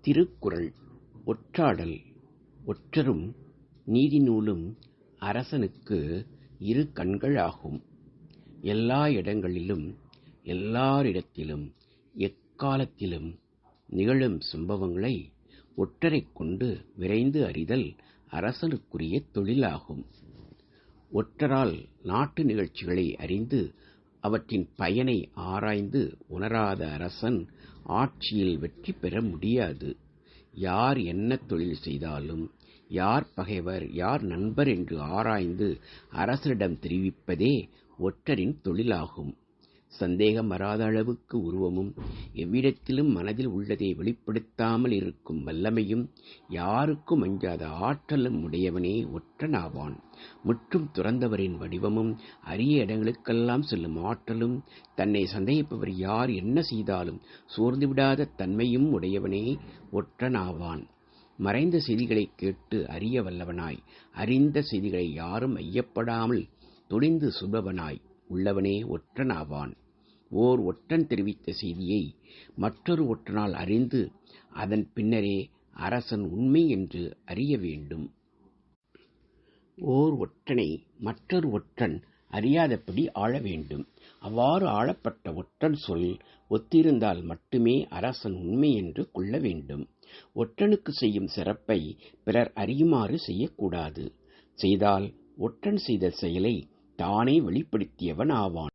திருக்குறள் ஒற்றாடல் ஒற்றரும் நீதிநூலும் அரசனுக்கு இரு கண்களாகும். எல்லா இடங்களிலும் எல்லாரிடத்திலும் எக்காலத்திலும் நிகழும் சம்பவங்களை ஒற்றரைக் கொண்டு விரைந்து அறிதல் அரசனுக்குரிய தொழிலாகும். ஒற்றரால் நாட்டு நிகழ்ச்சிகளை அறிந்து அவற்றின் பயனை ஆராய்ந்து உணராத அரசன் ஆட்சியில் வெற்றி பெற முடியாது. யார் என்ன தொழில் செய்தாலும் யார் பகைவர் யார் நண்பர் என்று ஆராய்ந்து அரசரிடம் தெரிவிப்பதே ஒற்றரின் தொழிலாகும். சந்தேகம் வராத அளவுக்கு உருவமும் எவ்விடத்திலும் மனதில் உள்ளதை வெளிப்படுத்தாமல் இருக்கும் வல்லமையும் யாருக்கும் அஞ்சாத ஆற்றலும் உடையவனே ஒற்றனாவான். முற்றும் துறந்தவரின் வடிவமும் அரிய இடங்களுக்கெல்லாம் செல்லும் ஆற்றலும் தன்னை சந்தேகிப்பவர் யார் என்ன செய்தாலும் சோர்ந்துவிடாத தன்மையும் உடையவனே ஒற்றனாவான். மறைந்த செய்திகளைக் கேட்டு அறிய வல்லவனாய் அறிந்த செய்திகளை யாரும் ஐயப்படாமல் துணிந்து சுபவனாய் உள்ளவனே ஒற்றன் ஆவான் ஓர் ஒற்றன் தெரிவித்த செய்தியை மற்றொரு ஒற்றனால் அறிந்து அதன் பின்னரே அரசன் உண்மை என்று அறிய வேண்டும். ஓர் ஒற்றனை மற்றொரு ஒற்றன் அறியாதபடி ஆள வேண்டும். அவ்வாறு ஆளப்பட்ட ஒற்றன் சொல் ஒத்திருந்தால் மட்டுமே அரசன் உண்மை என்று கொள்ள வேண்டும். ஒற்றனுக்கு செய்யும் சிறப்பை பிறர் அறியுமாறு செய்யக்கூடாது. செய்தால் ஒற்றன் செய்த செயலை தானே வெளிப்படுத்தியவன் ஆவான்.